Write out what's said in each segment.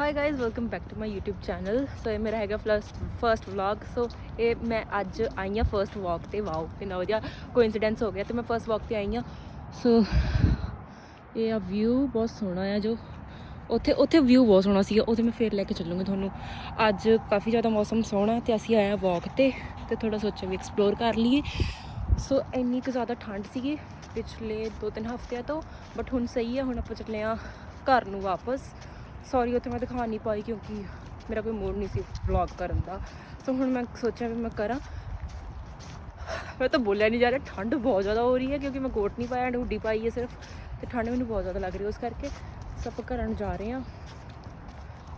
Hi guys welcome back to my YouTube channel so ਇਹ ਮੇਰਾ ਹੈਗਾ ਫਸਟ ਫਰਸਟ ਵਲੌਗ ਸੋ ਇਹ ਮੈਂ ਅੱਜ ਆਈ ਹਾਂ ਫਰਸਟ ਵਾਕ ਤੇ। ਵਾਓ ਕਿੰਨਾ ਵਧੀਆ ਕੋਇਨਸੀਡੈਂਸ ਹੋ ਗਿਆ ਤੇ ਮੈਂ ਫਰਸਟ ਵਾਕ ਤੇ ਆਈ ਹਾਂ। ਸੋ ਇਹ ਆ ਵਿਊ ਬਹੁਤ ਸੋਹਣਾ ਆ ਜੋ। ਉੱਥੇ ਉੱਥੇ ਵਿਊ ਬਹੁਤ ਸੋਹਣਾ ਸੀਗਾ। ਉੱਥੇ ਮੈਂ ਫੇਰ ਲੈ ਕੇ ਚੱਲੂੰਗੀ ਤੁਹਾਨੂੰ। ਅੱਜ ਕਾਫੀ ਜ਼ਿਆਦਾ ਮੌਸਮ ਸੋਹਣਾ ਤੇ ਅਸੀਂ ਆਏ ਆ ਵਾਕ ਤੇ ਤੇ ਥੋੜਾ ਸੋਚਿਆ ਵੀ ਐਕਸਪਲੋਰ ਕਰ ਲਈਏ। ਸੋ ਇੰਨੀ ਕੁ ਜ਼ਿਆਦਾ ਠੰਡ ਸੀਗੀ ਪਿਛਲੇ 2-3 ਹਫ਼ਤਿਆਂ ਤੋਂ ਬਟ ਹੁਣ ਸਹੀ ਆ। ਹੁਣ ਆਪਾਂ ਚੱਲੇ ਆ ਘਰ ਨੂੰ ਵਾਪਸ। ਸੌਰੀ ਉੱਥੇ ਮੈਂ ਦਿਖਾ ਨਹੀਂ ਪਾਈ ਕਿਉਂਕਿ ਮੇਰਾ ਕੋਈ ਮੂਡ ਨਹੀਂ ਸੀ ਵਲੌਗ ਕਰਨ ਦਾ। ਸੋ ਹੁਣ ਮੈਂ ਸੋਚਿਆ ਵੀ ਮੈਂ ਕਰਾਂ। ਮੈਂ ਤਾਂ ਬੋਲਿਆ ਨਹੀਂ ਜਾ ਰਿਹਾ, ਠੰਡ ਬਹੁਤ ਜ਼ਿਆਦਾ ਹੋ ਰਹੀ ਹੈ ਕਿਉਂਕਿ ਮੈਂ ਕੋਟ ਨਹੀਂ ਪਾਇਆ ਐਂਡ ਹੁੱਡੀ ਪਾਈ ਹੈ ਸਿਰਫ। ਤੇ ਠੰਡ ਮੈਨੂੰ ਬਹੁਤ ਜ਼ਿਆਦਾ ਲੱਗ ਰਹੀ ਉਸ ਕਰਕੇ ਸਭ ਆਪਾਂ ਘਰਾਂ ਨੂੰ ਜਾ ਰਹੇ ਹਾਂ।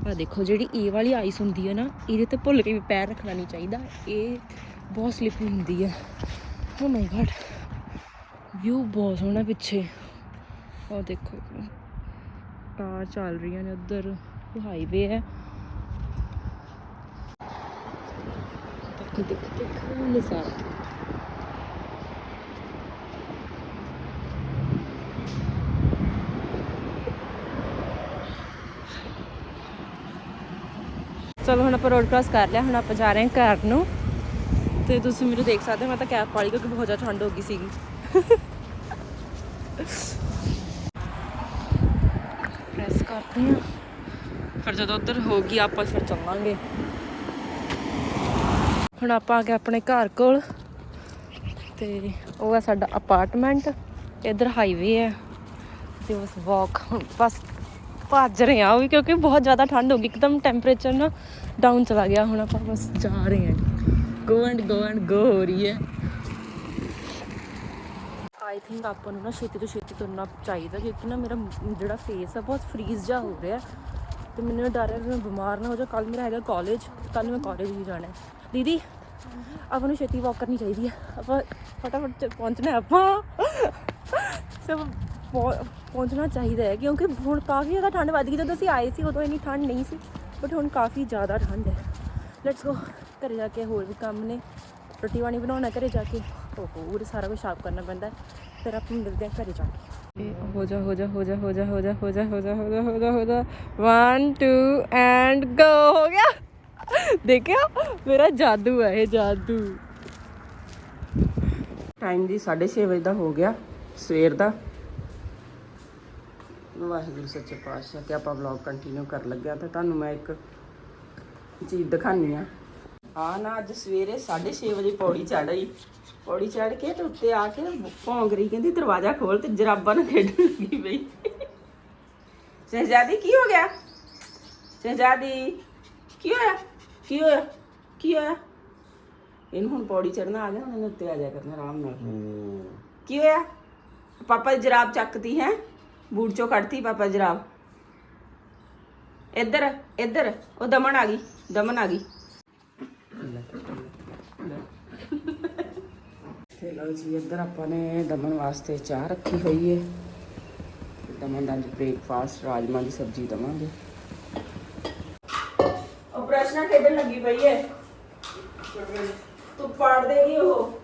ਆ ਦੇਖੋ, ਜਿਹੜੀ ਇਹ ਵਾਲੀ ਆਈਸ ਹੁੰਦੀ ਹੈ ਨਾ, ਇਹਦੇ ਤੇ ਭੁੱਲ ਕੇ ਵੀ ਪੈਰ ਰੱਖਣਾ ਨਹੀਂ ਚਾਹੀਦਾ। ਇਹ ਬਹੁਤ ਸਲਿਪਰੀ ਹੁੰਦੀ ਹੈ। ਓ ਮਾਈ ਗॉड ਵਿਊ ਬਹੁਤ ਸੋਹਣਾ ਪਿੱਛੇ। ਉਹ ਦੇਖੋ। ਕਾਰ ਚੱਲ ਰਹੀਆਂ ਨੇ ਉੱਧਰ ਹਾਈਵੇ ਹੈ। ਦੇਖੋ ਦੇਖੋ ਦੇਖੋ ਨਜ਼ਾਰਾ। ਚਲੋ, ਹੁਣ ਆਪਾਂ ਰੋਡ ਕ੍ਰਾਸ ਕਰ ਲਿਆ, ਹੁਣ ਆਪਾਂ ਜਾ ਰਹੇ ਹਾਂ ਘਰ ਨੂੰ। ਤੇ ਤੁਸੀਂ ਮੈਨੂੰ ਦੇਖ ਸਕਦੇ ਹੋ, ਮੈਂ ਤਾਂ ਕੈਪ ਵਾਲੀ ਕਿਉਂਕਿ ਬਹੁਤ ਜ਼ਿਆਦਾ ਠੰਡ ਹੋ ਗਈ ਸੀਗੀ। ਪ੍ਰੈਸ ਕਰਦੇ ਫਿਰ ਜਦੋਂ ਉੱਧਰ ਹੋ ਗਈ ਆਪਾਂ ਫਿਰ ਚੱਲਾਂਗੇ। ਹੁਣ ਆਪਾਂ ਆ ਗਏ ਆਪਣੇ ਘਰ ਕੋਲ। ਤੇ ਉਹ ਹੈ ਸਾਡਾ ਅਪਾਰਟਮੈਂਟ ਇੱਧਰ ਹਾਈਵੇ ਹੈ ਤੇ ਬਸ ਵਾਕ ਹੁਣ ਬਸ ਭੱਜ ਰਹੇ ਆ ਉਹ ਵੀ, ਕਿਉਂਕਿ ਬਹੁਤ ਜ਼ਿਆਦਾ ਠੰਡ ਹੋ ਗਈ। ਇੱਕਦਮ ਟੈਂਪਰੇਚਰ ਨਾ ਡਾਊਨ ਚਲਾ ਗਿਆ। ਹੁਣ ਆਪਾਂ ਬਸ ਜਾ ਰਹੇ ਹਾਂ। Go and go and go ਹੋ ਰਹੀ ਹੈ। ਆਈ ਥਿੰਕ ਆਪਾਂ ਨੂੰ ਨਾ ਛੇਤੀ ਤੋਂ ਛੇਤੀ ਤੁਰਨਾ ਚਾਹੀਦਾ, ਕਿਉਂਕਿ ਨਾ ਮੇਰਾ ਜਿਹੜਾ ਫੇਸ ਆ ਬਹੁਤ ਫਰੀਜ਼ ਜਾ ਹੋ ਰਿਹਾ। ਤੇ ਮੈਨੂੰ ਡਰ ਹੈ ਕਿ ਮੈਂ ਬਿਮਾਰ ਨਾ ਹੋ ਜਾ ਕੱਲ ਮੇਰਾ ਹੈਗਾ ਕਾਲਜ ਕੱਲ ਮੈਂ ਕਾਲਜ ਵੀ ਜਾਣਾ ਹੈ। ਦੀਦੀ, ਆਪਾਂ ਨੂੰ ਛੇਤੀ ਵਾਕ ਕਰਨੀ ਚਾਹੀਦੀ ਹੈ। ਆਪਾਂ ਫਟਾਫਟ ਪਹੁੰਚਣਾ ਆਪਾਂ। ਸਭ ਪਹੁੰ- ਪਹੁੰਚਣਾ ਚਾਹੀਦਾ ਹੈ, ਕਿਉਂਕਿ ਹੁਣ ਕਾਫੀ ਜ਼ਿਆਦਾ ਠੰਡ ਵੱਧ ਗਈ। ਜਦੋਂ ਅਸੀਂ ਆਏ ਸੀ, ਉਦੋਂ ਇੰਨੀ ਠੰਡ ਨਹੀਂ ਸੀ ਬਟ ਹੁਣ ਕਾਫੀ ਜ਼ਿਆਦਾ ਠੰਡ ਹੈ। ਲੈਟਸ ਗੋ ਘਰੇ ਜਾ ਕੇ ਹੋਰ ਵੀ ਕੰਮ ਨੇ। ਰੋਟੀ ਪਾਣੀ ਬਣਾਉਣਾ, ਘਰੇ ਜਾ ਕੇ। ਓਹੋ ਉਹ ਸਾਰਾ ਕੁਝ ਸਾਫ਼ ਕਰਨਾ ਪੈਂਦਾ ਹੈ। ਫਿਰ ਆਪਾਂ ਮਿਲਦੇ ਹਾਂ ਘਰੇ ਜਾ ਕੇ। ਹੋ ਜਾ ਹੋ ਜਾ ਹੋ ਜਾ ਹੋ ਜਾ ਹੋ ਜਾ ਹੋ ਜਾ ਹੋ ਜਾ ਹੋ ਜਾ ਹੋ ਜਾ ਹੋ ਜਾ। 1 2 ਐਂਡ ਗੋ ਹੋ ਗਿਆ। ਦੇਖਿਆ ਮੇਰਾ ਜਾਦੂ ਹੈ ਇਹ ਜਾਦੂ। ਟਾਈਮ ਦੀ 6:30 ਵਜੇ ਦਾ ਹੋ ਗਿਆ ਸਵੇਰ ਦਾ। ਵਾਹਿਗੁਰੂ ਸੱਚੇ ਪਾਤਸ਼ਾਹ ਤੇ ਆਪਾਂ ਵਲੌਗ ਕੰਟੀਨਿਊ ਕਰ ਲੱਗਿਆ ਤੇ ਤੁਹਾਨੂੰ ਮੈਂ ਇੱਕ ਚੀਜ਼ ਦਿਖਾਨੀ ਆ ਆ ਨਾ ਅੱਜ ਸਵੇਰੇ 6:30 ਵਜੇ ਪੌੜੀ ਚੜ ਆਈ। ਪੌੜੀ ਚੜ ਕੇ ਤੇ ਉੱਤੇ ਆ ਕੇ ਭੌਂਕ ਰਹੀ ਕਹਿੰਦੀ ਦਰਵਾਜ਼ਾ ਖੋਲ ਤੇ ਜਰਾਬਾਂ ਨਾਲ ਖੇਡਣ ਲੱਗੀ ਪਈ ਸ਼ਹਿਜ਼ਾਦੀ ਕੀ ਹੋ ਗਿਆ? ਸ਼ਹਿਜ਼ਾਦੀ ਕੀ ਹੋਇਆ? ਕੀ ਹੋਇਆ? ਕੀ ਹੋਇਆ? ਇਹਨੂੰ ਹੁਣ ਪੌੜੀ ਚੜਨਾ ਆ ਗਿਆ ਹੁਣ ਇਹਨੇ ਉੱਤੇ ਆ ਜਾ ਕਰਨਾ ਆਰਾਮ ਨਾਲ। ਕੀ ਹੋਇਆ? ਪਾਪਾ ਜਰਾਬ ਚੱਕਤੀ ਹੈ? ਬੂਟ ਚੋਂ ਕੱਢਤੀ ਪਾਪਾ ਜਰਾਬ। ਇੱਧਰ ਇੱਧਰ ਉਹ ਦਮਨ ਆ ਗਈ ਦਮਨ ਆ ਗਈ। ਲਓ ਜੀ ਇੱਧਰ ਆਪਾਂ ਨੇ ਦਮਨ ਵਾਸਤੇ ਚਾਹ ਰੱਖੀ ਹੋਈ ਹੈ ਦਮਨ ਦਾ ਬ੍ਰੇਕਫਾਸਟ ਰਾਜਮਾ ਦੀ ਸਬਜ਼ੀ ਦਵਾਂਗੇ। ਉਹ ਪ੍ਰਸ਼ਨਾ ਖੇਡਣ ਲੱਗੀ ਪਈ ਹੈ ਤੂੰ ਪਾੜ ਦੇਗੀ ਉਹ।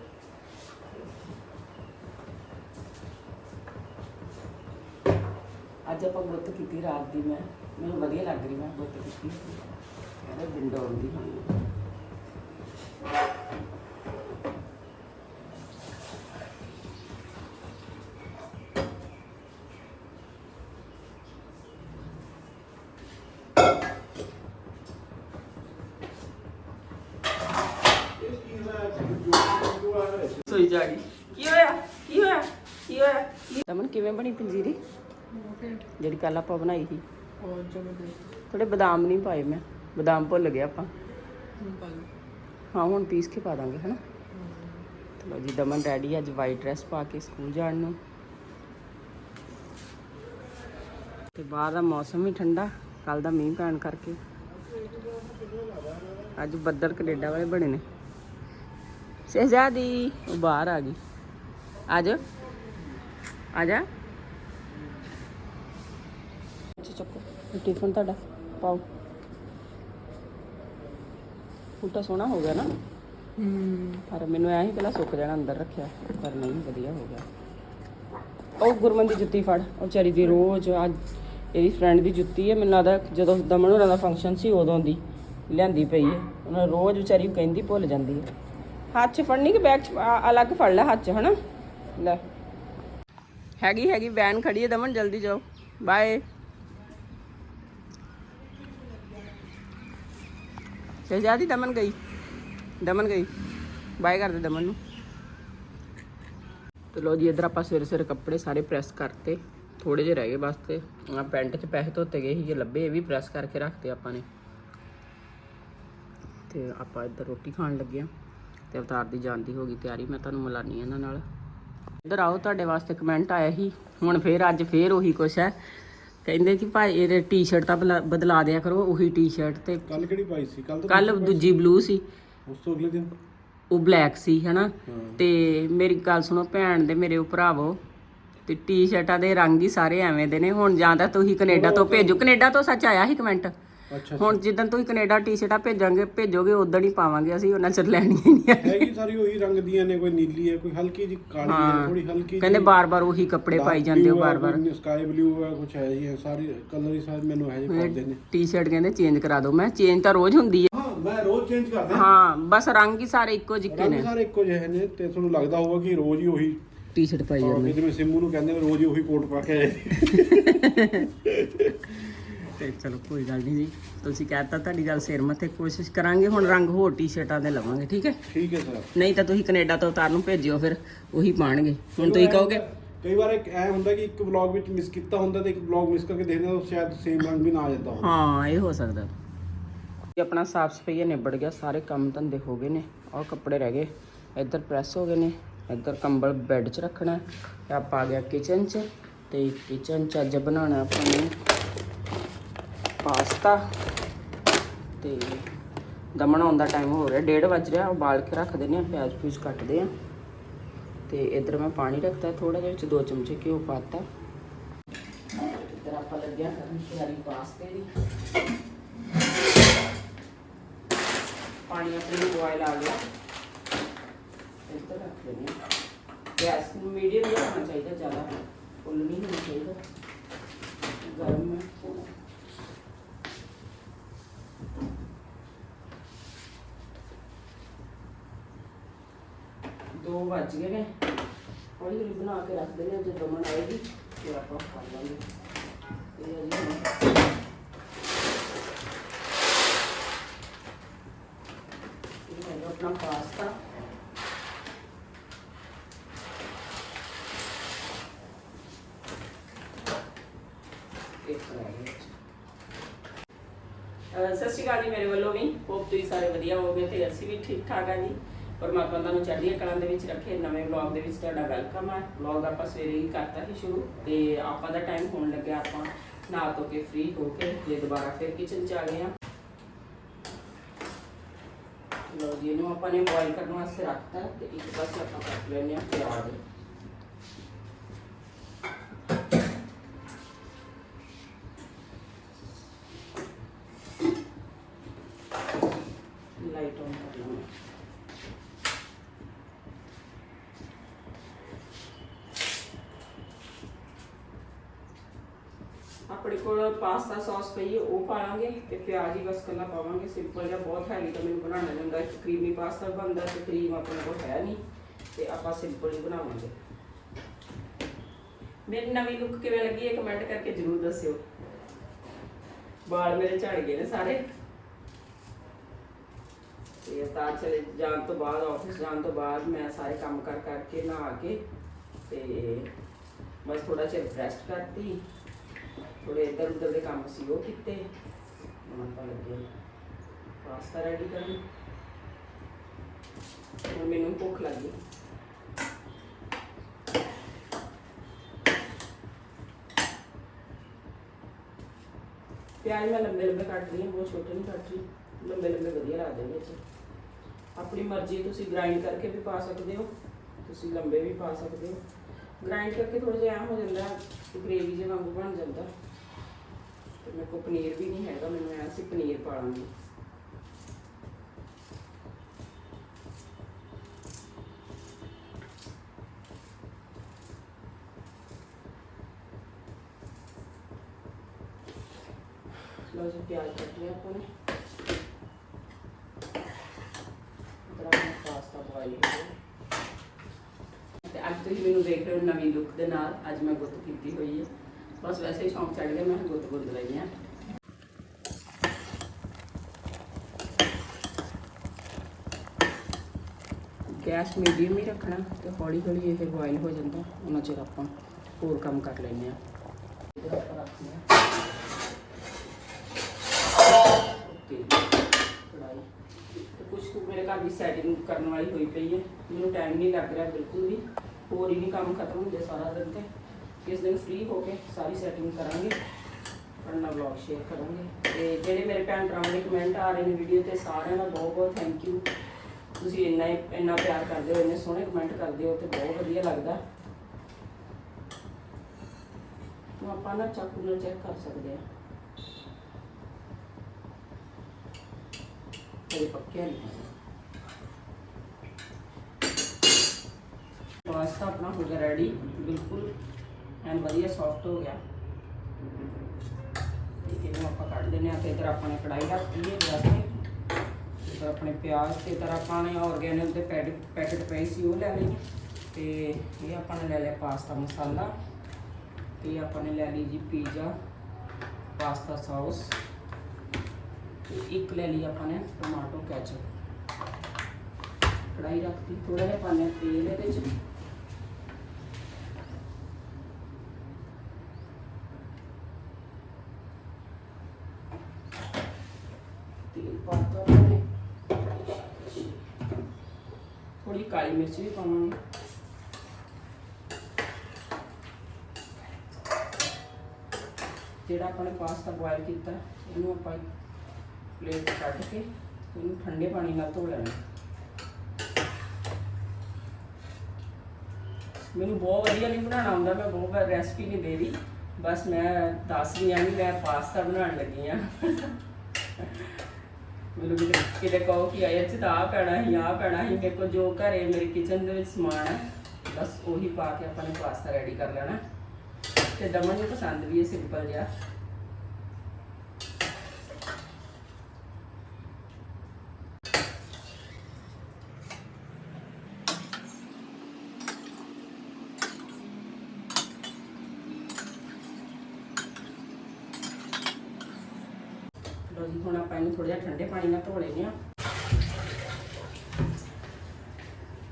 ਅੱਜ ਆਪਾਂ ਗੁੱਤ ਕੀਤੀ ਰਾਤ ਦੀ ਮੈਂ ਮੈਨੂੰ ਵਧੀਆ ਲੱਗ ਰਹੀ ਮੈਂ ਗੁੱਤ ਕੀਤੀ। ਕਹਿੰਦੇ ਵਿੰਡੋ ਆਉਂਦੀ ਹੁਣ ਸੋਈ ਜਾ ਗਈ ਕੀ ਹੋਇਆ ਕੀ ਹੋਇਆ ਕੀ ਹੋਇਆ ਕੀ- ਦਮਨ ਕਿਵੇਂ ਬਣੀ ਪੰਜੀਰੀ? ਜਿਹੜੀ ਕੱਲ ਆਪਾਂ ਬਣਾਈ ਸੀ। ਥੋੜੇ ਬਦਾਮ ਨਹੀਂ ਪਾਏ ਮੈਂ। ਬਦਾਮ ਭੁੱਲ ਗਿਆ ਆਪਾਂ। ਹਾਂ ਹੁਣ ਪੀਸ ਕੇ ਪਾ ਦਾਂਗੇ ਹਨਾ? ਚਲੋ ਜੀ ਦਮਨ ਡੈਡੀ ਅੱਜ ਵਾਈਟ ਡਰੈਸ ਪਾ ਕੇ ਸਕੂਲ ਜਾਣ ਨੂੰ। ਤੇ ਬਾਹਰ ਦਾ ਮੌਸਮ ਵੀ ਠੰਡਾ ਕੱਲ ਦਾ ਮੀਂਹ ਪੈਣ ਕਰਕੇ। ਅੱਜ ਬੱਦਲ ਕੈਨੇਡਾ ਵਾਲੇ ਬਣੇ ਨੇ। ਸ਼ਹਿਜ਼ਾਦੀ ਉਹ ਬਾਹਰ ਆ ਗਈ। ਆ ਜਾ। ਆ ਜਾ ਅੱਛਾ ਚੱਕੋ। ਟਿਫਨ ਤੁਹਾਡਾ। ਪਾਓ। ਫੁੱਟਾ ਸੋਹਣਾ ਹੋ ਗਿਆ ਨਾ। ਹੂੰ। ਪਰ ਮੈਨੂੰ ਐਂ ਹੀ ਪਹਿਲਾਂ ਸੁੱਕ ਜਾਣਾ ਅੰਦਰ ਰੱਖਿਆ। ਪਰ ਨਹੀਂ ਵਧੀਆ ਹੋ ਗਿਆ। ਉਹ ਗੁਰਮਨ ਦੀ ਜੁੱਤੀ ਫੜ। ਉਹ ਚਾਰੀ ਦੀ ਰੋਜ਼ ਅੱਜ ਇਹਦੀ ਫਰੈਂਡ ਦੀ ਜੁੱਤੀ ਹੈ। ਮੈਨੂੰ ਲੱਗਦਾ ਜਦੋਂ ਦਮਨ ਹੋਰਾਂ ਦਾ ਫੰਕਸ਼ਨ ਸੀ ਉਦੋਂ ਦੀ ਲਿਆਂਦੀ ਪਈ ਹੈ। ਉਹਨਾਂ ਰੋਜ਼ ਵਿਚਾਰੀ ਕਹਿੰਦੀ ਭੁੱਲ ਜਾਂਦੀ ਹੈ। ਹੱਥ 'ਚ ਫੜਨੀ ਕਿ ਬੈਗ 'ਚ? ਅਲੱਗ ਫੜ ਲੈ ਹੱਥ 'ਚ ਹਨਾ? ਲੈ। ਹੈਗੀ ਹੈਗੀ ਵੈਨ ਖੜੀ ਹੈ ਦਮਨ ਜਲਦੀ ਜਾਓ। ਬਾਏ ਸ਼ਹਿਜ਼ਾਦੀ ਦਮਨ ਗਈ। ਦਮਨ ਗਈ। ਬਾਏ ਕਰਦੇ ਦਮਨ ਨੂੰ। ਤੇ ਲੋ ਜੀ, ਇਧਰ ਆਪਾਂ ਸਵੇਰੇ ਸਵੇਰੇ ਕੱਪੜੇ ਸਾਰੇ ਪ੍ਰੈਸ ਕਰਤੇ। ਥੋੜੇ ਜਿਹੇ ਰਹਿ ਗਏ ਬਸ ਤੇ। ਆ ਪੈਂਟ 'ਚ ਪੈਸੇ ਧੋਤੇ ਗਏ ਸੀ ਜੇ ਲੱਭੇ ਇਹ ਵੀ ਪ੍ਰੈਸ ਕਰਕੇ ਰੱਖਤੇ ਆਪਾਂ ਨੇ। ਤੇ ਆਪਾਂ ਇੱਧਰ ਰੋਟੀ ਖਾਣ ਲੱਗੇ ਆ ਤੇ ਅਵਤਾਰ ਦੀ ਜਾਂਦੀ ਹੋ ਗਈ ਤਿਆਰੀ, ਮੈਂ ਤੁਹਾਨੂੰ ਮਿਲਾਨੀ ਇਹਨਾਂ ਨਾਲ। ਇੱਧਰ ਆਓ, ਤੁਹਾਡੇ ਵਾਸਤੇ ਕਮੈਂਟ ਆਇਆ ਸੀ। ਹੁਣ ਫੇਰ ਅੱਜ ਫੇਰ ਉਹੀ ਕੁਛ ਹੈ। ਕਹਿੰਦੇ ਕਿ ਭਾਈ ਇਹਦੇ ਟੀ-ਸ਼ਰਟ ਤਾਂ ਬਲਾ- ਬਦਲਾ ਦਿਆ ਕਰੋ ਉਹੀ ਟੀ-ਸ਼ਰਟ ਤੇ ਕੱਲ ਕਿਹੜੀ ਪਾਈ ਸੀ? ਕੱਲ ਤਾਂ ਕੱਲ ਦੂਜੀ ਬਲੂ ਸੀ। ਉਸ ਤੋਂ ਅਗਲੇ ਦਿਨ? ਉਹ ਬਲੈਕ ਸੀ ਹਨਾ? ਹਾਂ। ਤੇ ਮੇਰੀ ਗੱਲ ਸੁਣੋ ਭੈਣ ਦੇ ਮੇਰੇ ਭਰਾਵੋ ਤੇ ਟੀ-ਸ਼ਰਟਾਂ ਦੇ ਰੰਗ ਹੀ ਸਾਰੇ ਐਵੇਂ ਦੇ ਨੇ। ਹੁਣ ਜਾਂ ਤਾਂ ਤੁਸੀਂ ਕੈਨੇਡਾ ਤੋਂ ਭੇਜੋ। ਕੈਨੇਡਾ ਤੋਂ ਸੱਚ ਆਇਆ ਸੀ ਕਮੈਂਟ ਅੱਛਾ ਹੁਣ ਜਿੱਦਣ ਤੁਸੀਂ ਕੈਨੇਡਾ ਟੀ-ਸ਼ਰਟਾਂ ਭੇਜਾਂਗੇ ਭੇਜੋਗੇ ਉਦੋਂ ਹੀ ਪਾਵਾਂਗੇ ਅਸੀਂ ਉਹਨਾਂ ਚਿਰ ਲੈਣੀਆਂ ਹੀ ਨਹੀਂ ਹੈ। ਹੈਗੀ ਸਾਰੀ ਉਹੀ ਰੰਗ ਦੀਆਂ ਨੇ ਕੋਈ ਨੀਲੀ ਹੈ ਕੋਈ ਹਲਕੀ ਜੀ ਕਾਲੀ ਹੈ ਥੋੜੀ ਹਲਕੀ ਕਹਿੰਦੇ ਬਾਰ-ਬਾਰ ਉਹੀ ਕੱਪੜੇ ਪਾਈ ਜਾਂਦੇ ਹੋ ਬਾਰ-ਬਾਰ। ਸਕਾਈ ਬਲੂ ਹੈ ਕੁਛ ਹੈ ਜੀ ਸਾਰੀ ਕਲਰ ਹੀ ਸਾਰੇ ਮੈਨੂੰ ਹੈ ਜੀ ਪਾਉਂਦੇ ਨੇ। ਟੀ-ਸ਼ਰਟ ਕਹਿੰਦੇ ਚੇਂਜ ਕਰਾ ਦਿਓ। ਮੈਂ ਚੇਂਜ ਤਾਂ ਰੋਜ਼ ਹੁੰਦੀ ਹੈ ਹਾਂ ਮੈਂ ਰੋਜ਼ ਚੇਂਜ ਕਰਦਾ ਹਾਂ। ਬਸ ਰੰਗ ਹੀ ਸਾਰੇ ਇੱਕੋ ਜਿਹੇ ਰੰਗ ਨੇ ਸਾਰੇ ਇੱਕੋ ਜਿਹੇ ਨੇ ਤੇ ਤੁਹਾਨੂੰ ਲੱਗਦਾ ਹੋਊਗਾ ਕਿ ਰੋਜ਼ ਹੀ ਉਹੀ ਟੀ-ਸ਼ਰਟ ਪਾਈ ਜਾਂਦੇ। ਜਿਵੇਂ ਸਿੰਮੂ ਨੂੰ ਕਹਿੰਦੇ ਰੋਜ਼ ਹੀ ਉਹੀ ਕੋਟ ਪਾ ਕੇ ਆਏ। ਤੇ ਚਲੋ ਕੋਈ ਗੱਲ ਨਹੀਂ ਜੀ। ਤੁਸੀਂ ਕਹਿਤਾ ਤੁਹਾਡੀ ਗੱਲ ਸਿਰ ਮੱਥੇ ਕੋਸ਼ਿਸ਼ ਕਰਾਂਗੇ ਹੁਣ ਰੰਗ ਹੋਰ ਟੀ-ਸ਼ਰਟਾਂ ਦੇ ਲਵਾਂਗੇ ਠੀਕ ਹੈ? ਠੀਕ ਹੈ ਸਰ। ਨਹੀਂ ਤਾਂ ਤੁਸੀਂ ਕੈਨੇਡਾ ਤੋਂ ਉਤਾਰ ਨੂੰ ਭੇਜਿਓ ਫਿਰ ਉਹੀ ਪਾਣਗੇ। ਹੁਣ ਤੁਸੀਂ ਕਹੋਗੇ ਕਈ ਵਾਰ ਇੱਕ ਐ ਹੁੰਦਾ ਕਿ ਇੱਕ ਵਲੌਗ ਵਿੱਚ ਮਿਸ ਕੀਤਾ ਹੁੰਦਾ ਤੇ ਇੱਕ ਵਲੌਗ ਮਿਸ ਕਰਕੇ ਦੇਖਦੇ ਤਾਂ ਸ਼ਾਇਦ ਸੇਮ ਰੰਗ ਵੀ ਨਾ ਆ ਜਾਂਦਾ ਹੋਵੇ। ਹਾਂ ਇਹ ਹੋ ਸਕਦਾ। ਆਪਣਾ ਸਾਫ਼ ਸਫ਼ਾਈ ਨਿਬੜ ਗਿਆ ਸਾਰੇ ਕੰਮ ਧੰਦੇ ਹੋ ਗਏ ਨੇ। ਆਹ ਕੱਪੜੇ ਰਹਿ ਗਏ ਇੱਧਰ ਪ੍ਰੈਸ ਹੋ ਗਏ ਨੇ ਇੱਧਰ ਕੰਬਲ ਬੈੱਡ 'ਚ ਰੱਖਣਾ। ਤੇ ਆਪਾਂ ਆ ਗਿਆ ਕਿਚਨ 'ਚ ਤੇ ਕਿਚਨ 'ਚ ਅੱਜ ਬਣਾਉਣਾ ਆਪਾਂ ਨੇ ਪਾਸਤਾ ਤੇ ਦਮਣ ਆਉਣ ਦਾ ਟਾਈਮ ਹੋ ਰਿਹਾ। 1:30 ਵੱਜ ਰਿਹਾ, ਉਬਾਲ ਕੇ ਰੱਖ ਦਿੰਦੇ ਆ ਪਿਆਜ਼ ਪੂਜ ਕੱਟਦੇ ਆ ਤੇ ਇੱਧਰ ਮੈਂ ਪਾਣੀ ਰੱਖਤਾ ਥੋੜਾ ਜਿਹਾ ਵਿੱਚ, ਦੋ ਚਮਚੇ ਘਿਓ ਪਾਤਾ। ਇੱਧਰ ਆਪਾਂ ਲੱਗਿਆ ਕਰਨ ਤਿਆਰੀ ਪਾਸਤੇ ਦੀ। ਪਾਣੀ ਆਪਣੇ ਬੋਇਲ ਆ ਗਿਆ। ਇੱਧਰ ਰੱਖ ਦਿੰਦੇ ਗੈਸ ਨੂੰ ਮੀਡੀਅਮ ਰੱਖਣਾ ਚਾਹੀਦਾ, ਜ਼ਿਆਦਾ ਫੁੱਲ ਨਹੀਂ ਹੋਣਾ ਚਾਹੀਦਾ। ਗਰਮ ਹੈ। ਦੋ ਵੱਜ ਗਏ ਨੇ। ਹੌਲੀ ਹੌਲੀ ਬਣਾ ਕੇ ਰੱਖ ਦਿੰਦੇ ਹਾਂ ਜਦੋਂ ਮਨ ਆਏਗੀ ਫਿਰ ਆਪਾਂ ਖਾ ਲਾਂਗੇ। ਇਹ ਆ ਜੀ ਹੁਣ। ਇਹ ਹੈਗਾ ਆਪਣਾ ਪਾਸਤਾ। ਸਤਿ ਸ਼੍ਰੀ ਅਕਾਲ ਜੀ ਮੇਰੇ ਵੱਲੋਂ ਵੀ। ਹੋਪ ਤੁਸੀਂ ਸਾਰੇ ਵਧੀਆ ਹੋਵੋਗੇ ਤੇ ਅਸੀਂ ਵੀ ਠੀਕ ਠਾਕ ਆ ਜੀ। ਪਰਮਾਤਮਾ ਤੁਹਾਨੂੰ ਚੜ੍ਹਦੀਆਂ ਕਲਾਂ ਦੇ ਵਿੱਚ ਰੱਖੇ, ਨਵੇਂ ਵਲੌਗ ਦੇ ਵਿੱਚ ਤੁਹਾਡਾ ਵੈਲਕਮ ਹੈ। ਵਲੌਗ ਆਪਾਂ ਸਵੇਰੇ ਹੀ ਕਰਤਾ ਸੀ ਸ਼ੁਰੂ ਤੇ ਆਪਾਂ ਦਾ ਟਾਈਮ ਹੋਣ ਲੱਗਿਆ, ਆਪਾਂ ਨਹਾ ਧੋ ਕੇ ਫ੍ਰੀ ਹੋ ਕੇ ਤੇ ਦੁਬਾਰਾ ਫਿਰ ਕਿਚਨ ਚ ਆ ਗਏ ਆ ਲੋ ਜੀ, ਇਹਨੂੰ ਆਪਾਂ ਨੇ ਬੋਇਲ ਕਰਨ ਵਾਸਤੇ ਰੱਖਤਾ ਤੇ ਇੱਕ ਪਾਸੇ ਆਪਾਂ ਕੱਟ ਲੈਣੇ ਆ ਪਿਆਜ਼ ਲਾਈਟ ਆਨ ਕਰ ਲਵਾਂਗੇ ਆਪਣੇ ਕੋਲ ਪਾਸਤਾ ਸੌਸ ਪਈ ਹੈ, ਉਹ ਪਾ ਲਾਂਗੇ ਤੇ ਪਿਆਜ਼ ਹੀ ਬਸ ਕੱਲਾ ਪਾਵਾਂਗੇ। ਸਿੰਪਲ ਜਿਹਾ, ਬਹੁਤ ਹੈਵੀ ਤਾਂ ਮੈਨੂੰ ਬਣਾਉਣਾ ਜਾਂਦਾ ਇੱਕ ਕਰੀਮੀ ਪਾਸਤਾ ਬਣਦਾ ਤੇ ਕਰੀਮ ਆਪਣੇ ਕੋਲ ਹੈ ਨਹੀਂ ਤੇ ਆਪਾਂ ਸਿੰਪਲ ਹੀ ਬਣਾਵਾਂਗੇ। ਮੇਰੀ ਨਵੀਂ ਲੁੱਕ ਕਿਵੇਂ ਲੱਗੀ ਹੈ ਕਮੈਂਟ ਕਰਕੇ ਜਰੂਰ ਦੱਸਿਓ। ਵਾਲ ਮੇਰੇ ਝੜ ਗਏ ਨੇ ਸਾਰੇ। ਤੇ ਤਾਂ ਚਲੇ ਜਾਣ ਤੋਂ ਬਾਅਦ ਆਫਿਸ ਜਾਣ ਤੋਂ ਬਾਅਦ ਮੈਂ ਸਾਰੇ ਕੰਮ ਕਰ ਕਰਕੇ ਨਹਾ ਕੇ ਤੇ ਬਸ ਥੋੜਾ ਚਿਰ ਰੈਸਟ ਕਰਤੀ। ਥੋੜੇ ਇੱਧਰ ਉੱਧਰ ਦੇ ਕੰਮ ਸੀ, ਉਹ ਕੀਤੇ। ਹੁਣ ਆਪਾਂ ਲੱਗੇ ਪਾਸਤਾ ਰੈਡੀ ਕਰਨ ਹੁਣ ਮੈਨੂੰ ਭੁੱਖ ਲੱਗੀ ਪਿਆਜ਼ ਮੈਂ ਲੰਬੇ ਲੰਬੇ ਕੱਟ ਰਹੀ ਹਾਂ, ਬਹੁਤ ਛੋਟੇ ਨਹੀਂ ਕੱਟ ਰਹੀ। ਲੰਬੇ ਲੰਬੇ ਵਧੀਆ ਲੱਗਦੇ ਨੇ ਵਿੱਚ। ਆਪਣੀ ਮਰਜ਼ੀ, ਤੁਸੀਂ ਗ੍ਰਾਈਂਡ ਕਰਕੇ ਵੀ ਪਾ ਸਕਦੇ ਹੋ, ਤੁਸੀਂ ਲੰਬੇ ਵੀ ਪਾ ਸਕਦੇ ਹੋ। ਗ੍ਰਾਈਂਡ ਕਰਕੇ ਥੋੜਾ ਜਿਹਾ ਐਂ ਹੋ ਜਾਂਦਾ ਗ੍ਰੇਵੀ ਜਿਹਾ ਵਾਂਗੂ ਬਣ ਜਾਂਦਾ। ਤੇ ਮੇਰੇ ਕੋਲ ਪਨੀਰ ਵੀ ਨਹੀਂ ਹੈਗਾ, ਮੈਨੂੰ ਐਂ ਸੀ ਪਨੀਰ ਪਾ ਲਾਂਗੀ ਥੋੜਾ ਜਿਹਾ ਪਿਆਜ਼ ਕੱਟ ਲਿਆ ਆਪਾਂ ਨੇ। ਇਧਰ ਪਾਸਤਾ ਬੋਇਲ ਹੋ ਗਿਆ ਤੇ ਅੱਜ ਤੁਸੀਂ ਮੈਨੂੰ ਦੇਖ ਰਹੇ ਹੋ ਨਵੀਂ ਲੁੱਕ ਦੇ ਨਾਲ, ਅੱਜ ਮੈਂ ਗੁੱਤ ਕੀਤੀ ਹੋਈ ਹੈ। ਬਸ ਵੈਸੇ ਹੀ ਸ਼ੌਂਕ ਚੜ ਗਿਆ ਮੈਂ ਗੁੱਤ ਗੁੱਤ ਲਈ ਆ। ਗੈਸ ਮੀਡੀਅਮ ਹੀ ਰੱਖਣਾ ਤੇ ਹੌਲੀ ਹੌਲੀ ਇਹ ਬੋਇਲ ਹੋ ਜਾਂਦਾ, ਉਹਨਾਂ ਚਿਰ ਆਪਾਂ ਹੋਰ ਕੰਮ ਕਰ ਲੈਂਦੇ ਆ। ਇਧਰ ਕੁਝ ਮੇਰੇ ਘਰ ਦੀ ਸੈਟਿੰਗ ਕਰਨ ਵਾਲੀ ਹੋਈ ਪਈ ਹੈ, ਮੈਨੂੰ ਟਾਈਮ ਨਹੀਂ ਲੱਗ ਰਿਹਾ ਬਿਲਕੁਲ ਵੀ, ਹੋਰ ਹੀ ਨਹੀਂ ਕੰਮ ਖਤਮ ਹੁੰਦੇ ਸਾਰਾ ਦਿਨ ਤੇ। ਇਸ ਦਿਨ ਫ੍ਰੀ ਹੋ ਕੇ ਸਾਰੀ ਸੈਟਿੰਗ ਕਰਾਂਗੇ, ਆਪਣਾ ਵਲੌਗ ਸ਼ੇਅਰ ਕਰਾਂਗੇ। ਤੇ ਜਿਹੜੇ ਮੇਰੇ ਭੈਣ ਭਰਾਵਾਂ ਦੇ ਕਮੈਂਟ ਆ ਰਹੇ ਨੇ ਵੀਡੀਓ ਤੇ, ਸਾਰਿਆਂ ਦਾ ਬਹੁਤ ਬਹੁਤ ਥੈਂਕ ਯੂ ਤੁਸੀਂ ਇੰਨਾ ਹੀ- ਇੰਨਾ ਪਿਆਰ ਕਰਦੇ ਹੋ, ਇੰਨੇ ਸੋਹਣੇ ਕਮੈਂਟ ਕਰਦੇ ਹੋ, ਤੇ ਬਹੁਤ ਵਧੀਆ ਲੱਗਦਾ। ਨੂੰ ਆਪਾਂ ਨਾ ਚਾਕੂ ਨਾਲ ਚੈੱਕ ਕਰ ਸਕਦੇ ਆ ਇਹ ਪੱਕਿਆ ਨਹੀਂ ਪਾਸਤਾ ਆਪਣਾ ਹੋ ਗਿਆ ਰੈਡੀ ਬਿਲਕੁਲ। ਐਨ ਵਧੀਆ ਸੌਫਟ ਹੋ ਗਿਆ। ਇਹਨੂੰ ਆਪਾਂ ਕੱਢ ਦਿੰਦੇ ਆ ਤੇ ਇਧਰ ਆਪਾਂ ਨੇ ਕੜਾਈ ਰੱਖੀ ਹੈ ਗੈਸ ਤੇ। ਇਧਰ ਆਪਣੇ ਪਿਆਜ਼ ਤੇ ਇਧਰ ਆਪਾਂ ਨੇ ਆਰਗੈਨਿਕ ਦੇ ਪੈਕਟ ਪੈਕਟ ਪਏ ਸੀ, ਉਹ ਲੈ ਲਏ। ਤੇ ਇਹ ਆਪਾਂ ਨੇ ਲੈ ਲਿਆ ਪਾਸਤਾ ਮਸਾਲਾ। ਤੇ ਆਪਾਂ ਨੇ ਲੈ ਲਈ ਜੀ ਪੀਜ਼ਾ, ਪਾਸਤਾ ਸੌਸ। ਤੇ ਇੱਕ ਲੈ ਲਈ ਆਪਾਂ ਨੇ ਟਮਾਟੋ ਕੈਚਅਪ। ਕੜਾਈ ਰੱਖਤੀ ਥੋੜਾ ਜਿਹਾ ਪਾਣੇ ਤੇਲ ਇਹਦੇ ਵਿੱਚ ਮਿਰਚ ਵੀ ਪਾਵਾਂਗੇ। ਜਿਹੜਾ ਆਪਾਂ ਨੇ ਪਾਸਤਾ ਬੋਇਲ ਕੀਤਾ, ਇਹਨੂੰ ਆਪਾਂ ਪਲੇਟ 'ਤੇ ਕੱਢ ਕੇ ਇਹਨੂੰ ਠੰਡੇ ਪਾਣੀ ਨਾਲ ਧੋ ਲੈਣਾ। ਮੈਨੂੰ ਬਹੁਤ ਵਧੀਆ ਨਹੀਂ ਬਣਾਉਣਾ ਆਉਂਦਾ, ਮੈਂ ਬਹੁਤ ਵਾਰ ਰੈਸਪੀ ਨਹੀਂ ਦੇ ਰਹੀ। ਬਸ ਮੈਂ ਦੱਸ ਰਹੀ ਹਾਂ ਵੀ ਮੈਂ ਪਾਸਤਾ ਬਣਾਉਣ ਲੱਗੀ ਹਾਂ ਮੈਨੂੰ ਕਿਤੇ ਕਿਤੇ ਕਹੋ ਕਿ ਆਇਆ ਚ ਤਾਂ ਆਹ ਪੈਣਾ ਸੀ, ਆਹ ਪੈਣਾ ਸੀ। ਮੇਰੇ ਕੋਲ ਜੋ ਘਰੇ ਮੇਰੇ ਕਿਚਨ ਦੇ ਵਿੱਚ ਸਮਾਨ ਹੈ। ਬਸ ਉਹੀ ਪਾ ਕੇ ਆਪਾਂ ਨੇ ਪਾਸਤਾ ਰੈਡੀ ਕਰ ਲੈਣਾ। ਤੇ ਦਮਨ ਨੂੰ ਪਸੰਦ ਵੀ ਹੈ ਸਿੰਪਲ ਜਿਹਾ ਲੋ ਜੀ ਹੁਣ ਆਪਾਂ ਇਹਨੂੰ ਥੋੜਾ ਜਿਹਾ ਠੰਡੇ ਪਾਣੀ ਨਾਲ ਧੋ ਲੈਨੇ ਆ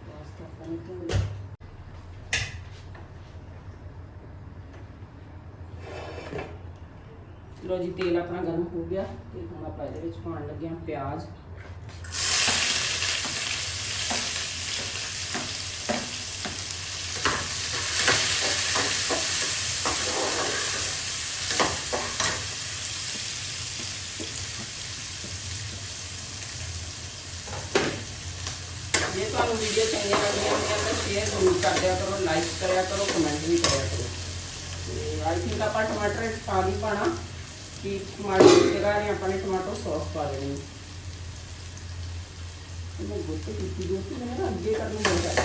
ਪਾਸਤਾ ਆਪਾਂ ਨੇ ਧੋ ਲਿਆ ਲੋ ਜੀ, ਤੇਲ ਆਪਣਾ ਗਰਮ ਹੋ ਗਿਆ ਤੇ ਹੁਣ ਆਪਾਂ ਇਹਦੇ ਵਿੱਚ ਪਾਉਣ ਲੱਗੇ ਹਾਂ ਪਿਆਜ਼ ਜੇ ਤੁਹਾਨੂੰ ਵੀਡੀਓ ਚੰਗੀਆਂ ਲੱਗਦੀਆਂ ਹੋਈਆਂ ਤਾਂ ਸ਼ੇਅਰ ਜ਼ਰੂਰ ਕਰ ਦਿਆ ਕਰੋ ਲਾਈਕ ਕਰਿਆ ਕਰੋ ਕਮੈਂਟ ਵੀ ਕਰਿਆ ਕਰੋ ਤੇ ਆਈ ਥਿੰਕ ਆਪਾਂ ਟਮਾਟਰ ਪਾ ਨਹੀਂ ਪਾਣਾ ਕਿ ਟਮਾਟਰ ਦੀ ਆਪਾਂ ਨੇ ਟਮਾਟੋ ਸੌਸ ਪਾ ਦੇਣੀ। ਹੈ ਇਹਨੂੰ ਗੁੱਟ ਕੀਤੀ ਜੋ ਕਿ ਮੈਂ ਅੱਗੇ ਕਰਨ ਨੂੰ ਮਿਲ ਜਾਏ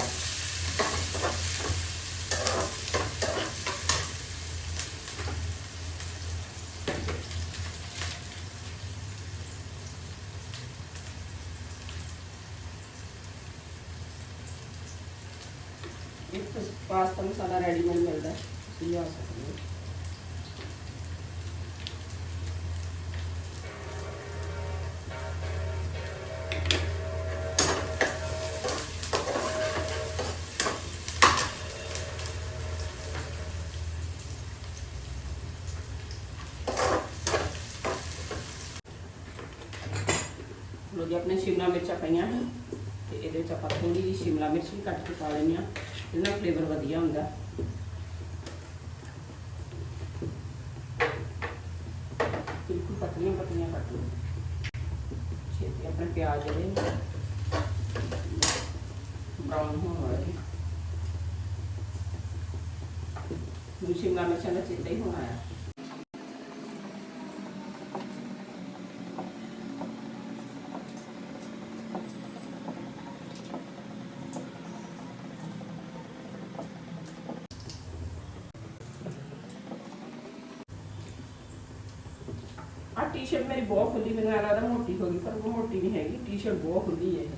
ਇੱਕ ਪਾਸਤਾ ਮਸਾਲਾ ਰੈਡੀਮੇਡ ਮਿਲਦਾ, ਤੁਸੀਂ ਲਿਆ ਸਕਦੇ ਜੀ ਆਪਣੇ ਸ਼ਿਮਲਾ ਮਿਰਚਾਂ ਪਈਆਂ ਨੇ ਤੇ ਇਹਦੇ ਵਿੱਚ ਆਪਾਂ ਥੋੜੀ ਜਿਹੀ ਸ਼ਿਮਲਾ ਮਿਰਚ ਵੀ ਕੱਟ ਕੇ ਪਾ ਲੈਣੀ ਆ ਇਹਦੇ ਨਾਲ ਫਲੇਵਰ ਵਧੀਆ ਹੁੰਦਾ। ਬਿਲਕੁਲ ਪਤਲੀਆਂ ਪਤਲੀਆਂ ਕੱਟ ਲਓ। ਛੇਤੀ ਆਪਣੇ ਪਿਆਜ਼ ਜਿਹੜੇ ਬਰਾਊਨ ਹੋਣ ਵਾਲੇ। ਨੇ ਸ਼ਿਮਲਾ ਮਿਰਚਾਂ ਦਾ ਚੇਤਾ ਹੀ ਹੋਣਾ ਆ ਆ ਟੀ-ਸ਼ਰਟ ਮੇਰੀ ਬਹੁਤ ਖੁੱਲੀ ਮੈਨੂੰ ਐਂ ਲੱਗਦਾ ਮੋਟੀ ਹੋ ਗਈ, ਪਰ ਉਹ ਮੋਟੀ ਨਹੀਂ ਹੈਗੀ ਟੀ-ਸ਼ਰਟ ਬਹੁਤ ਖੁੱਲੀ ਹੈ ਇਹ।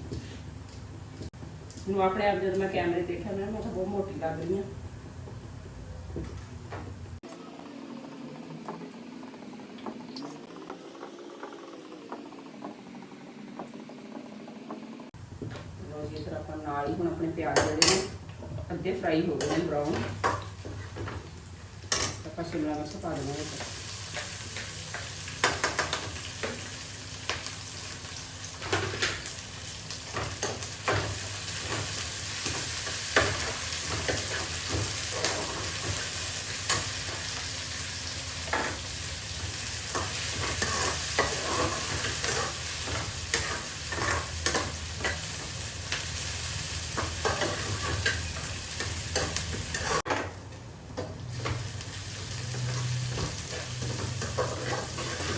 ਮੈਨੂੰ ਆਪਣੇ ਆਪ ਜਦੋਂ ਮੈਂ ਕੈਮਰੇ ਦੇਖਿਆ, ਮੈਂ ਮੈਂ ਤਾਂ ਬਹੁਤ ਮੋਟੀ ਲੱਗ ਰਹੀ ਹਾਂ। ਲਓ ਜੀ ਇਧਰ ਆਪਾਂ ਨਾਲ ਹੀ ਹੁਣ ਆਪਣੇ ਪਿਆਜ਼ ਜਿਹੜੇ ਨੇ ਅੱਧੇ ਫਰਾਈ ਹੋ ਗਏ ਨੇ ਬਰਾਊਨ ਆਪਾਂ ਸ਼ਿਮਲਾ ਮਿਰਚ ਪਾ ਦੇਣਾ ਵਿੱਚ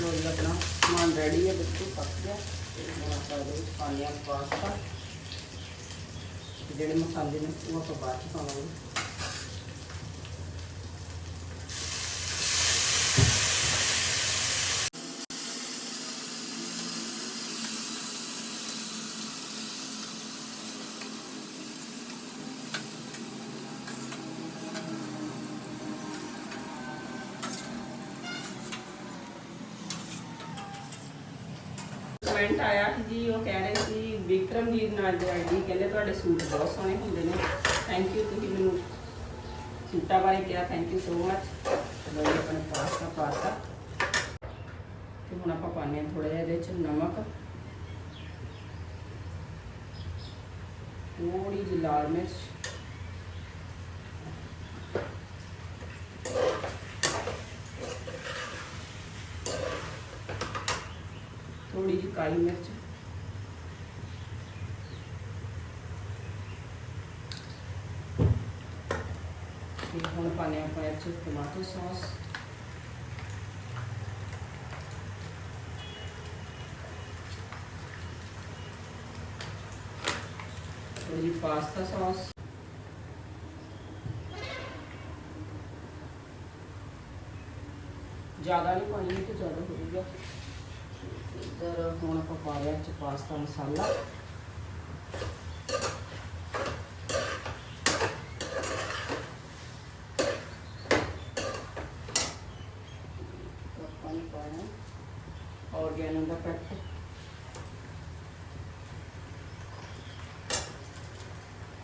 ਲੋ ਜੀ ਆਪਣਾ ਸਮਾਨ ਰੈਡੀ ਹੈ ਬਿਲਕੁਲ ਪੱਕ ਗਿਆ ਤੇ ਹੁਣ ਆਪਾਂ ਇਹਦੇ ਵਿੱਚ ਪਾਣੀ ਆ ਪਾਸਤਾ ਤੇ ਜਿਹੜੇ ਮਸਾਲੇ ਨੇ ਉਹ ਆਪਾਂ ਬਾਅਦ ਚ ਪਾਵਾਂਗੇ ਕਮੈਂਟ ਆਇਆ ਕਿ ਜੀ ਉਹ ਕਹਿ ਰਹੇ ਸੀ ਅੱਜ ਆਈ ਜੀ ਕਹਿੰਦੇ ਤੁਹਾਡੇ ਸੂਟ ਬਹੁਤ ਸੋਹਣੇ ਹੁੰਦੇ ਨੇ। ਥੈਂਕ ਯੂ ਤੁਸੀਂ ਮੈਨੂੰ ਸੂਟਾਂ ਬਾਰੇ ਕਿਹਾ ਥੈਂਕ ਯੂ ਸੋ ਮਚ ਲੋ ਆਪਣੇ ਪਾਸਤਾ ਪਾਤਾ ਤੇ ਹੁਣ ਆਪਾਂ ਪਾਉਂਦੇ ਹਾਂ ਥੋੜਾ ਜਿਹਾ ਇਹਦੇ ਵਿੱਚ ਨਮਕ। ਥੋੜੀ ਜਿਹੀ ਲਾਲ ਮਿਰਚ। ਥੋੜੀ ਜਿਹੀ ਕਾਲੀ ਮਿਰਚ ਤੇ ਹੁਣ ਪਾਣੇ ਆਪਾਂ ਇਹ 'ਚ ਟਮਾਟੋ ਸੌਸ ਥੋੜੀ ਜਿਹੀ ਪਾਸਤਾ ਸੌਸ ਜ਼ਿਆਦਾ ਨਹੀਂ ਪਾਣੀ ਨਹੀਂ ਤੇ ਜ਼ਿਆਦਾ ਹੋ ਜਾਊਗਾ ਇੱਧਰ ਹੁਣ ਆਪਾਂ ਪਾ ਰਹੇ ਹਾਂ ਚ ਪਾਸਤਾ ਮਸਾਲਾ ਆਪਾਂ ਨੇ ਪਾਇਆ ਆਰਗੈਨੋ ਦਾ ਪੈਕਟ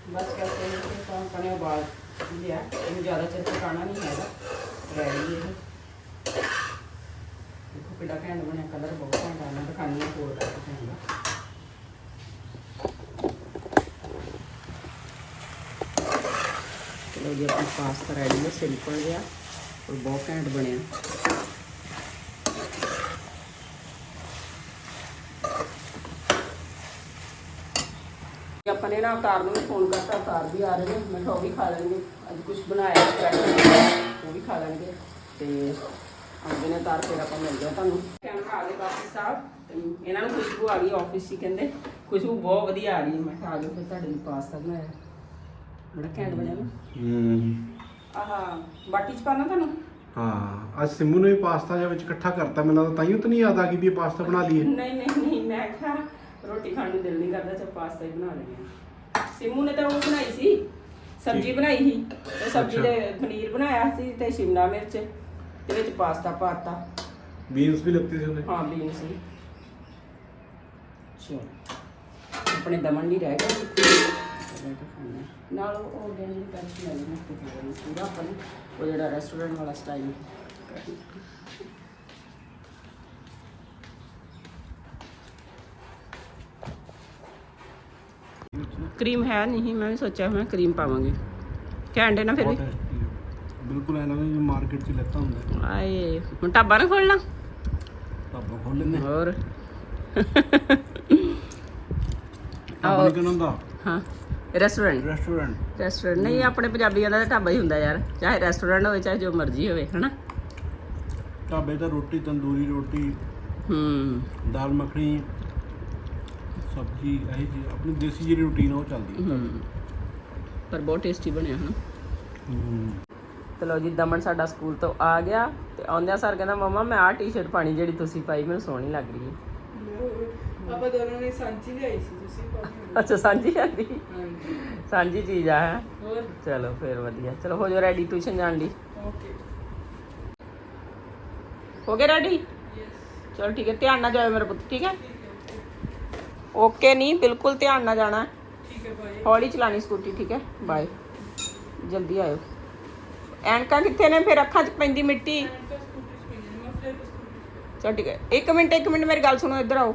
ਬਸ ਕਰਦੇ ਹਾਂ ਕਿ ਆਪਾਂ ਆਪਣੇ ਉਬਾਲ ਲਿਆ ਇਹਨੂੰ ਜ਼ਿਆਦਾ ਚਿਰ ਪਕਾਉਣਾ ਨਹੀਂ ਹੈਗਾ ਰੈਡੀ ਇਹ ਦੇਖੋ ਕਿੱਡਾ ਘੈਂਟ ਬਣਿਆ ਕਲਰ ਬਹੁਤ ਘੈਂਟ ਆਇਆ ਮੈਂ ਦਿਖਾਉਂਦੀ ਹਾਂ ਕੋਲ ਕਰਕੇ ਚੰਗਾ ਚਲੋ ਜੀ ਪਾਸਤਾ ਰੈਡੀ ਹੈ ਸਿੰਪਲ ਜਿਹਾ ਔਰ ਬਹੁਤ ਘੈਂਟ ਬਣਿਆ। ਆਪਾਂ ਨੇ ਨਾ ਅਵਤਾਰ ਨੂੰ ਫੋਨ ਕਰਤਾ, ਅਵਤਾਰ ਵੀ ਆ ਰਹੇ ਨੇ, ਮੈਂ ਕਿਹਾ ਉਹ ਵੀ ਖਾ ਲੈਣਗੇ। ਅੱਜ ਕੁਝ ਬਣਾਇਆ ਉਹ ਵੀ ਖਾ ਲੈਣਗੇ। ਤੇ ਆਉਂਦੇ ਨੇ ਤਾਰ ਫਿਰ ਆਪਾਂ ਮਿਲਦੇ ਹਾਂ ਤੁਹਾਨੂੰ। ਕੈਮਰਾ ਆ ਗਏ ਬਾਕੀ ਸਾਹਿਬ ਇਹਨਾਂ ਨੂੰ ਖੁਸ਼ਬੂ ਆ ਗਈ ਆਫਿਸ 'ਚ ਕਹਿੰਦੇ, ਖੁਸ਼ਬੂ ਬਹੁਤ ਵਧੀਆ ਆ ਰਹੀ ਮੈਂ ਕਿਹਾ ਆ ਜਾਓ ਫਿਰ ਤੁਹਾਡੇ ਲਈ ਪਾਸਤਾ ਬਣਾਇਆ। ਬੜਾ ਘੈਂਟ ਬਣਿਆ ਨਾ। ਹੂੰ। ਆਹਾ ਬਾਟੀ 'ਚ ਪਾਣਾ ਤੁਹਾਨੂੰ? ਹਾਂ ਅੱਜ ਸਿੰਮੂ ਨੇ ਵੀ ਪਾਸਤਾ ਜਿਹਾ ਵਿੱਚ ਇਕੱਠਾ ਕਰਤਾ ਮੈਨੂੰ ਲੱਗਦਾ ਤਾਈਓ ਤਾਂ ਨਹੀਂ ਯਾਦ ਆ ਗਈ ਵੀ ਇਹ ਪਾਸਤਾ ਬਣਾ ਲਈਏ। ਨਹੀਂ ਨਹੀਂ ਨਹੀਂ ਮੈਂ ਕਿਹਾ ਰੋਟੀ ਖਾਣ ਨੂੰ ਦਿਲ ਨਹੀਂ ਕਰਦਾ ਚਾ ਪਾਸਤਾ ਹੀ ਬਣਾ ਲੈਂਦੇ ਹਾਂ। ਸਿੰਮੂ ਨੇ ਤਾਂ ਉਹ ਬਣਾਈ ਸੀ ਸਬਜ਼ੀ ਬਣਾਈ ਸੀ ਤੇ ਸਬਜ਼ੀ। ਦੇ ਪਨੀਰ ਬਣਾਇਆ ਸੀ ਤੇ ਸ਼ਿਮਲਾ ਮਿਰਚ ਤੇ ਵਿੱਚ ਪਾਸਤਾ ਪਾਤਾ। ਬੀਨਸ ਵੀ ਲੱਤੀ ਸੀ ਉਹਨੇ? ਹਾਂ ਬੀਨ ਸੀ। ਚਲੋ ਆਪਣੇ ਦਮਨ ਨਹੀਂ ਰਹਿ ਗਿਆ ਚਲੋ ਤਾਂ ਖਾਣਾ। ਨਾਲ ਉਹ ਆਰਗੈਨਿਕ ਪੈਕਟ ਲੈ ਲੈਣਾ ਤੇ ਖਾ ਲੈਣਾ ਪੂਰਾ ਆਪਾਂ ਨੂੰ। ਉਹ ਜਿਹੜਾ ਰੈਸਟੋਰੈਂਟ ਵਾਲਾ ਸਟਾਈਲ ਕਰੀਮ ਹੈ ਨਹੀਂ ਮੈਂ ਵੀ ਸੋਚਿਆ ਮੈਂ ਕਰੀਮ ਪਾਵਾਂਗੀ। ਘੈਂਟ ਨਾ ਫਿਰ ਵੀ। ਬਿਲਕੁਲ ਐ ਲੱਗਦਾ ਜਿਵੇਂ ਮਾਰਕੀਟ 'ਚ ਲੈਤਾ ਹੁੰਦਾ। ਆਏ ਹੁਣ ਢਾਬਾ ਨਾ ਖੋਲਣਾ ਢਾਬਾ ਖੋਲ ਹਾਂ। ਹੋਰ। ਢਾਬਾ ਕਹਿੰਦਾ ਹੁੰਦਾ ਹਾਂ। ਰੈਸਟੋਰੈਂਟ ਰੈਸਟੋਰੈਂਟ ਰੈਸਟੋਰੈਂਟ ਨਹੀਂ ਆਪਣੇ ਪੰਜਾਬੀਆਂ ਦਾ ਤਾਂ ਢਾਬਾ ਹੀ ਹੁੰਦਾ ਯਾਰ। ਚਾਹੇ ਰੈਸਟੋਰੈਂਟ ਹੋਵੇ ਚਾਹੇ ਜੋ ਮਰਜ਼ੀ ਹੋਵੇ ਹਨਾ? ਢਾਬੇ ਤਾਂ ਰੋਟੀ ਤੰਦੂਰੀ ਰੋਟੀ ਹੂੰ। ਦਾਲ ਮੱਖਣੀ ਸਬਜ਼ੀ ਇਹ ਜੀ ਆਪਣੀ ਦੇਸੀ ਜਿਹੜੀ ਰੂਟੀਨ ਉਹ ਚੱਲਦੀ ਹੈ ਹੂੰ। ਪਰ ਬਹੁਤ ਟੇਸਟੀ ਬਣਿਆ ਹਨਾ? ਹੂੰ। ਤੇ ਲਓ ਜੀ ਦਮਨ ਸਾਡਾ ਸਕੂਲ ਤੋਂ ਆ ਗਿਆ ਤੇ ਆਉਂਦਿਆਂ ਸਰ ਕਹਿੰਦਾ ਮਮਾ ਮੈਂ ਆਹ ਟੀ-ਸ਼ਰਟ ਪਾਣੀ ਜਿਹੜੀ ਤੁਸੀਂ ਪਾਈ ਮੈਨੂੰ ਸੋਹਣੀ ਲੱਗ ਰਹੀ ਹੈ। ਆਪਾਂ ਦੋਨੋਂ ਨੇ ਸਾਂਝੀ ਲਿਆਈ ਸੀ ਤੁਸੀਂ ਪਾਉਣੀ ਅੱਛਾ ਸਾਂਝੀ ਜਾਂਦੀ ਹਾਂਜੀ। ਸਾਂਝੀ ਚੀਜ਼ ਆ ਹੈ? ਹੋਰ? ਚਲੋ ਫਿਰ ਵਧੀਆ। ਚਲੋ ਹੋ ਜਾਓ ਰੈਡੀ ਟਿਊਸ਼ਨ ਜਾਣ ਲਈ। ਓਕੇ। ਹੋ ਗਏ ਰੈਡੀ ਚਲੋ ਠੀਕ ਹੈ ਧਿਆਨ ਨਾਲ ਜਾਓ ਮੇਰੇ ਪੁੱਤ ਠੀਕ ਹੈ? ਓਕੇ ਨਹੀਂ ਬਿਲਕੁਲ ਧਿਆਨ ਨਾਲ ਜਾਣਾ। ਠੀਕ ਹੈ ਭਾਈ ਹੌਲੀ ਚਲਾਣੀ ਸਕੂਟੀ ਠੀਕ ਹੈ? ਬਾਏ ਜਲਦੀ ਆਇਓ। ਐਨਕਾਂ ਕਿੱਥੇ ਨੇ? ਫਿਰ ਅੱਖਾਂ 'ਚ ਪੈਂਦੀ ਮਿੱਟੀ। ਤਾਂ ਸਕੂਟੀ ਸਪੀਨ ਮੈਂ ਫਿਰ ਸਕੂਟੀ ਚਲ ਠੀਕ ਹੈ। ਇੱਕ ਮਿੰਟ ਇੱਕ ਮਿੰਟ ਮੇਰੀ ਗੱਲ ਸੁਣੋ ਇੱਧਰ ਆਓ।